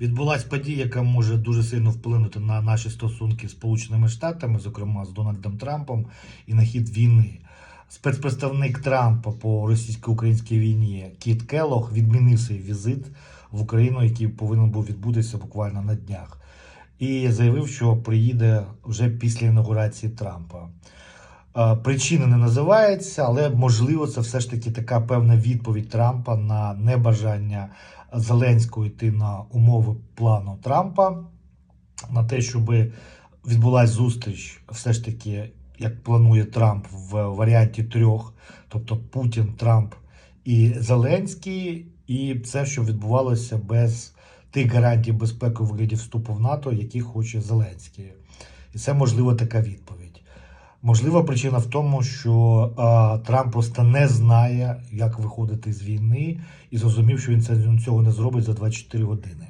Відбулась подія, яка може дуже сильно вплинути на наші стосунки з Сполученими Штатами, зокрема з Дональдом Трампом, і на хід війни. Спецпредставник Трампа по російсько-українській війні Кіт Келлог відмінив свій візит в Україну, який повинен був відбутися буквально на днях, і заявив, що приїде вже після інаугурації Трампа. Е, Причини не називаються, але можливо це все ж таки така певна відповідь Трампа на небажання Зеленського йти на умови плану Трампа, на те, щоб відбулася зустріч, все ж таки, як планує Трамп в варіанті трьох, тобто Путін, Трамп і Зеленський, і це, що відбувалося без тих гарантій безпеки у вигляді вступу в НАТО, які хоче Зеленський. І це можливо така відповідь. Можлива причина в тому, що а, Трамп просто не знає, як виходити з війни, і зрозумів, що він це- цього не зробить за 24 години.